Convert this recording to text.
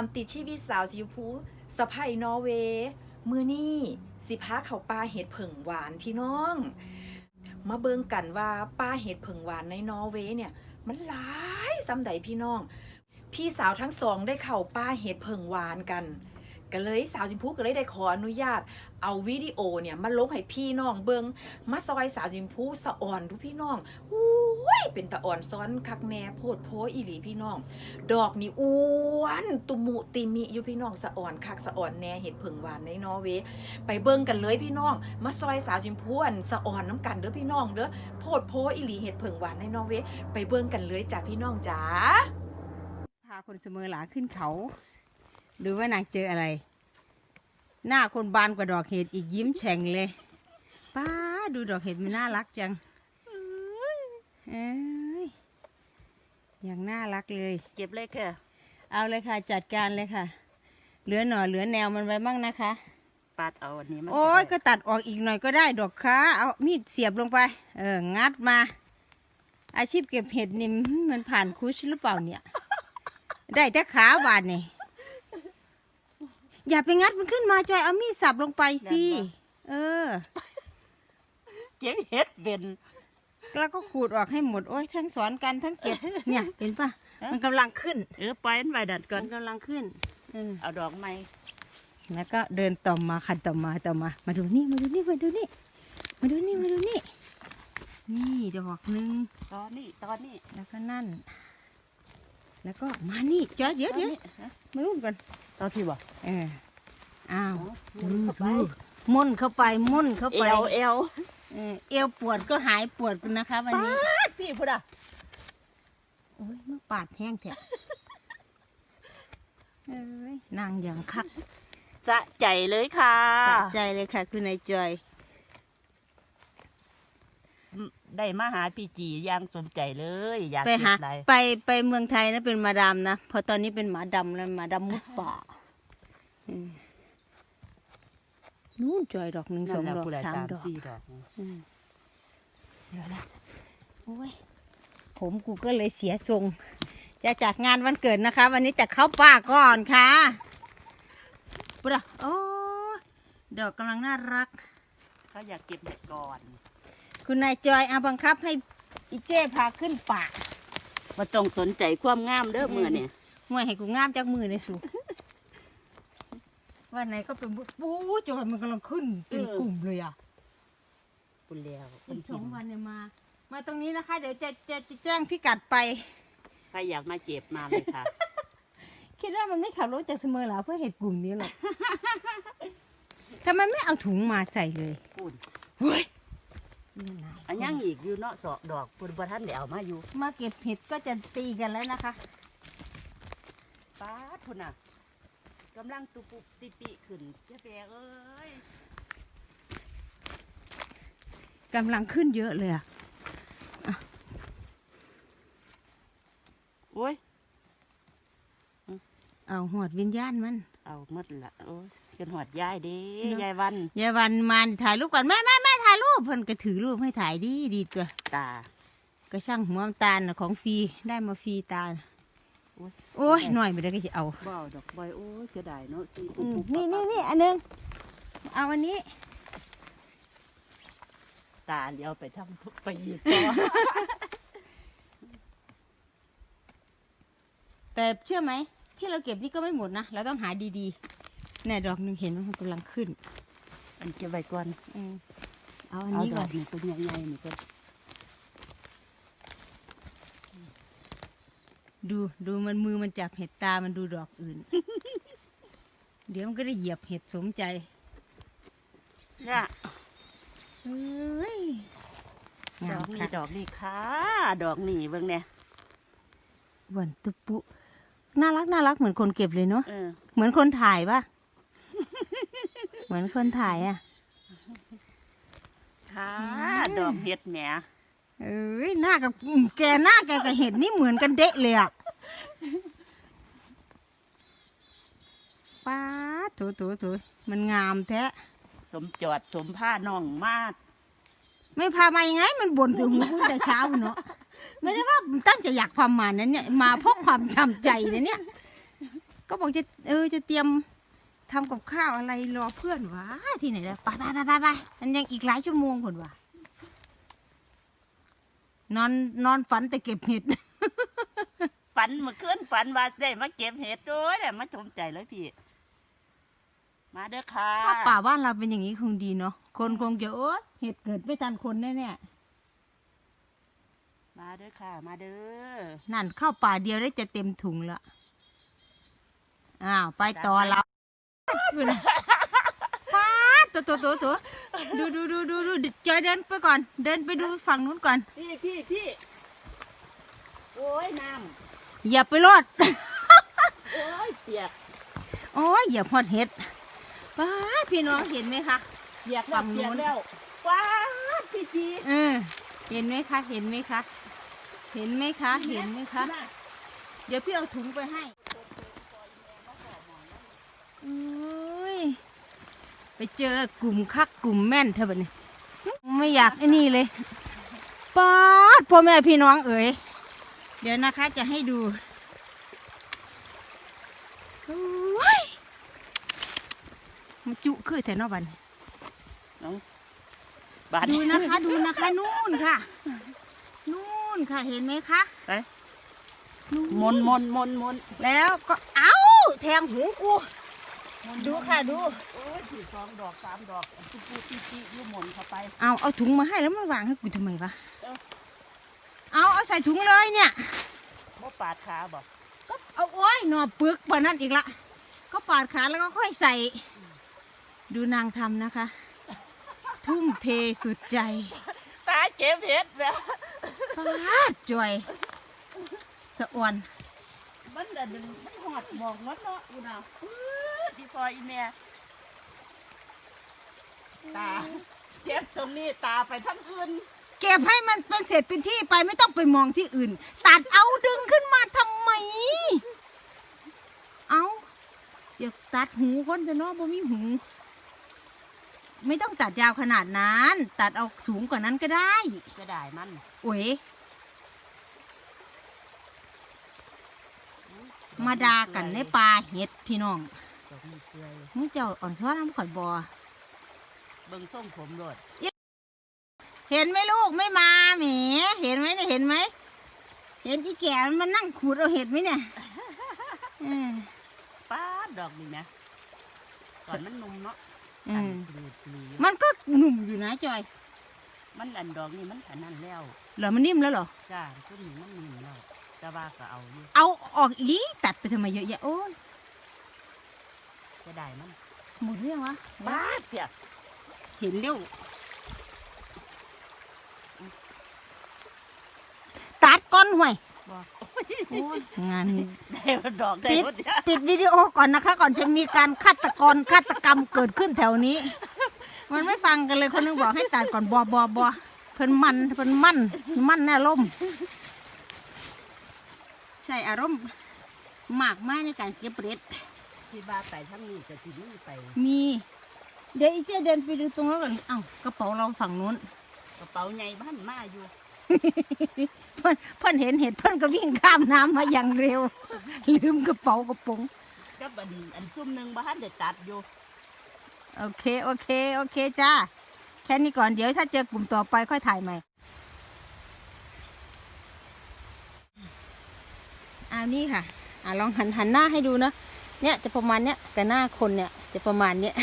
ามติดชีวิตสาวสีชมพูสะพายนอร์เวย์มือนี่สิพาเขาปลาเห็ดผึ่งหวานพี่น้อง มาเบิ่งกันว่าปลาเห็ดผึ่งหวานในนอร์เวย์เนี่ย มันหลายซ้ำใดพี่น้อง พี่สาวทั้งสองได้เข้าป้าเห็ดเพิงหวานกันก็เลยสาวจิมพูก็เลยได้ขออนุญาต เอาวิดีโอเนี่ยมาลงให้พี่น้องเบิงมาซอยสาวจิมพูสะอ่อนทุกพี่น้องอุ้ ยเป็นตะอ่อนซ้อนคักแน่โพดโพอีหลีพี่น้อง ดอกนี่อ้วนตุมุติมิอยู่พี่น้องสะอ่อนคักสะอ่อนแน่เห็ดเพิงหวานในนอร์เวย์ไปเบิ่งกันเลยพี่น้อง มาซอยสาวจิมพูอันสะอ่อนน้ำกันเด้อพี่น้องเด้อโพดโพอีหลีเห็ดเพิงหวานในนอร์เวย์ไปเบิ่งกันเลยจ้ะพี่น้องจ๋าพาคนเสมอหลาขึ้นเขาหรือว่านางเจออะไร หน้าคนบานกว่าดอกเห็ดอีกยิ้มแฉ่งเลยป้าดูดอกเห็ดมันน่ารักจัง เอ้ยอย่างน่ารักเลย เก็บเลยค่ะ เอาเลยค่ะ จัดการเลยค่ะ เหลือหน่อเหลือแนวมันไว้บ้างนะคะ ปาดเอาอันนี้มันโอ้ยก็ได้ตัดออกอีกหน่อยก็ได้ดอกค้าเอามีดเสียบลงไป เออ งัดมา อาชีพเก็บเห็ดนี่มันผ่านคุชหรือเปล่าเนี่ย ได้แต่ขาบาดนี่อย่าไปงัดมันขึ้นมาจอยเอามีดสับลงไปสิ เออ เก็บเห็ดเป็น แล้วก็ขูดออกให้หมดโอ้ยทั้งสอนกันทั้งเก็บเนี่ยเห็นปะมันกำลังขึ้นเออปล่อยมันไว้ดัดก่อมันนกำลังขึ้นเออเอาดอกไม้แล้วก็เดินต่อมาคันต่อมาต่อมา มาดูนี่มาดูนี่มาดูนี่มาดูนี่มาดูนี่ นี่ดอกหนึ่งตอนนี้ตอนนี้แล้วก็นั่น แล้วก็มานี่จอยเดี๋ยวเดี๋ยวตอนนี้ฮะมาลุ้นกันตอนที่บ่เอออ้าวเอาหมุนเข้าไปดูมุ่นเข้าไปมุ่นเข้าเอไปวเอว เออเอวปวดก็หายปวดกันนะคะ วันนี้พี่พุทธะโอ้ยมาปาดแห้งแท้เอ้ยนางอย่างคักสะใจเลยค่ะสะใจเลยค่ะ คุณนายจอยได้มาหาพี่จีอย่างสนใจเลย อยากไปเก็หาบอะไรไปไปเมืองไทยนะเป็นมาดามนะเพอตอนนี้เป็นหมาดำแล้วหมาดำมุดป่าอืม นู่นจอยดอกหนึ่งสองนั่นดล่ะอกผู้ใสามดอกสี่ดอกอืมเดี๋ยวนะโอ้ยผมกูก็เลยเสียทรง จะจัดงานวันเกิดนะคะ วันนี้จะเข้าป่าก่อนค่ะปุ๊ดะโอ้ยดอกกำลังน่ารักเขาอยากเก็บเห็ดก่อน คุณนายจอยเอาบังคับให้อีเจ้พาขึ้นป่าว่าต้องสนใจความงามเด้อมือเนี่ยห่วยให้กูงามจากมือในสู วันไหนก็เป็นบุปูจอยมันกำลังขึ้นเป็นกลุ่มเลยอะปุ่นแล้วอีกสองวันเนี่ยมา มาตรงนี้นะคะ เดี๋ยวจะจะจะแจ้งพิกัดไป ใครอยากมาเก็บมาเลยค่ะ คิดว่ามันไม่ขับรถจากเสมอหรอเพื่อเห็ดกลุ่มนี้หรอกทำไมไม่เอาถุงมาใส่เลยปุ่นเฮ้ยนี่นายอันยังอีกอยู่เนาะสอกดอกปุ่นบ่ทันได้เอามาอยู่ มาเก็บเห็ดก็จะตีกันแล้วนะคะป้าดพุ่นน่ะ กำลังตุปุติปิขึ้นเจ๊แปเอ้ยกำลังขึ้นเยอะเลยอะโอ้ย เอาหอดวิญญาณมัน เอาหมดละโอ้ยกันหอดยายเด้เนาะยายวันยายวันมาถ่ายรูปก่อนแม่แม่แม่ถ่ายรูปเพิ่นก็ถือรูปให้ถ่ายดีดีตัวตาก็ช่างหัวน้ำตาลน่ะของฟรีได้มาฟรีตาลโอ้ย โอ้ยหน่อยไม่ได้ก็จะเอาบ่เอาดอกบอยโอ้ยจะได้เนาะสิอืปุ๊บมปุ๊บนี่ปั๊บนี่นี่อันหนึงเอาอันนี้ ตาเลี้ยวไปทำทุกไปอีกต่อแต่เชื่อไหม ที่เราเก็บนี่ก็ไม่หมดนะ เราต้องหาดีๆเนี่ยดอกหนึ่งเห็นว่ามันกำลังขึ้น อันเก็บไว้ก่อนอืมเอาอันเอานี้ดก่ออกนนี่ตัวใหญ่ๆนี่ก็ ดูดูมันมือมันจับเห็ดตามันดูดอกอื่น เดี๋ยวมันก็ได้เหยียบเห็ดสมใจเนี่ยเฮ้ยดงาอมกนี่ค่ะดอกนี่ค่ะ ดอกนี่เบิ่งเนี่ยหวันตุปุน่ารักน่ารักเหมือนคนเก็บเลยเนาะ เออเหมือนคนถ่ายปะ เหมือนคนถ่ายอะ ค่ะดอกเห็ดแหมเอ้ยหน้ากับอืมแกหน้าแกกับเห็ดนี่เหมือนกันเดะเลยอะ ป้าดถูถูถูมันงามแท้สมจอดสมผ้าน้องมากไม่พามายังไง มันบ่นถึงหูตั้งแต่เช้าเนาะไม่ได้ว่าตั้งใจอยากพามานั้นเนี่ย มาเพราะความจำใจนะเนี่ย ก็บอกจะเออจะเตรียมทำกับข้าวอะไรรอเพื่อนวะที่ไหนแล้วไปไปไปไปไปมันยังอีกหลายชั่วโมงคนวะนอนนอนฝันแต่เก็บเห็ด ฝันเมื่อคืนฝันว่าได้มาเก็บเห็ดด้วยแต่มาชมใจเลยพี่ มาเด้อค่ะ ถ้าป่าบ้านเราเป็นอย่างนี้คงดีเนาะ คนคงจะโอ๊ยเห็ดเกิดไม่ทันคนแน่แน่มาเด้อค่ะ มาเด้อๆนั่นเข้าป่าเดียวได้จะเต็มถุงละ อ้าวไปต่อเราป้าดตัวตัวตัวตัวดูดูดูดูดูจอยเดินไปก่อน เดินไปดูฝั่งนู้นก่อน พี่พี่พี่โอ้ยน้อย่าไปรอดำโอ้ยเปียก โอ้ยอย่าพอดเห็ด ป้าดพี่น้องเห็นไหมคะเปียกฝั่แล้วงนู้นเปียกแล้วว้าดพี่จีเออเห็นไหมคะ เห็นไหมคะ เห็นไหมคะ เห็นไหมคะ เดี๋ยวพี่เอาถุงไปให้โอ้ยไปเจอกลุ่มคักกลุ่มแม่นเธอแบบนี้ไม่อยากไอ้นี่เลยป๊าดพ่อแม่พี่น้องเอ๋ยเดี๋ยวนะคะจะให้ดูโอ้ย มันจุคือแต่นอบันน้องบาดดูนะคะ ดูนะคะนู่นค่ะ นู่นค่ะเห็นไหมคะไปนู่มนมนมนมนแล้วก็เอ้าแทงหูกูดูค่ะดูโอ้ยสี่สองดอกสามดอกปุ๊บปุ๊บปีปียุ่หมนเข้าไปเอาเอาถุงมาให้แล้วมาวางให้กูทำไมวะเอ้าเอาเอาใส่ถุงเลยเนี่ยบ่ปาดขาบอกก็เอาโอ้ยหนอปึกปานั่นอีกละก็ปาดขาแล้วก็ค่อยใส่ ดูนางทำนะคะ ทุ่มเทสุดใจตาเก็บเห็ดแล้วปาดจอยสะอวนมันเดินมันหอดหมองวัดเนาะอูน่ะอื้อดีซอยอีแม่ตาเจ็บตรงนี้ตาไปทั้งคืนเก็บให้มันเป็นเศษเป็นที่ไปไม่ต้องไปมองที่อื่น ตัดเอาดึงขึ้นมาทำไม เอาเสียบตัดหูคนจะเนาะบ่มีหู ไม่ต้องตัดยาวขนาดนั้น ตัดเอาสูงกว่านั้นก็ได้ จะได้มันโอ้ยมาดากันในป่าเห็ดพี่น้องดอกมีเปื่อยมึงเจ้าอ่อนซ้อนน้ำข่อยบอเบิ่งส่งผมโลดเห็นไหมลูกไม่มาแหมเห็นไหมเนี่ยเห็นไหมเห็นอีแก่มันมานั่งขูดเอาเห็ดไหมเนี่ยเออป้าดดอกนี่นะก่อนมันนุ่มเนาะ อืมปลีปลีมันก็หนุ่มอยู่นะจอยมันอันดอกนี่มันอันนั้นแล้วเหรอมันนิ่มแล้วเหรอ จ้าต้นนี้มันนิ่มแล้วแต่ว่าก็เอาอยู่เอาออกอีกตัดไปทำไมเยอะแยะโอ้ยจะได้มันหมดเรื่องวะป้าดเปียกเห็นเร็วตัดก้อนห่วย บ่โอ้ยงานนี้ได้ว่าดอกได้ปิดหมดเนี่ยปิดวิดีโอก่อนนะคะ ก่อนจะมีการฆาตกรฆาตกรรมเกิดขึ้นแถวนี้ มันไม่ฟังกันเลยคนหนึงบอกให้ตัดก่อนบอบอบอเพิ่นมันเพิ่นมันมันแน่ล่มใช่อารมณ์มากมายในการเก็บเร็ด ที่บ้านไปทั้งนี้ก็ที่นี่ไปมี เดี๋ยวอีเจเดินไปดูตรงนั้นก่อนเอ้ากระเป๋าเราฝั่งนู้น กระเป๋าใหญ่บ้านมาอยู่ เพิ่นเพิ่นเห็นเห็ดเพิ่นก็วิ่งข้ามน้ำมาอย่างเร็ว ลืมกระเป๋ากระป๋องกับอันอันซุ่มหนึ่งบ้านเด็ดตัดอยู่ โอเค โอเค โอเคจ้า แค่นี้ก่อนเดี๋ยวถ้าเจอกลุ่มต่อไปค่อยถ่ายใหม่อ่านี่ค่ะ อ่าลองหันหันหน้าให้ดูนะเนี่ยจะประมาณเนี้ยกับหน้าคนเนี่ยจะประมาณเนี้ย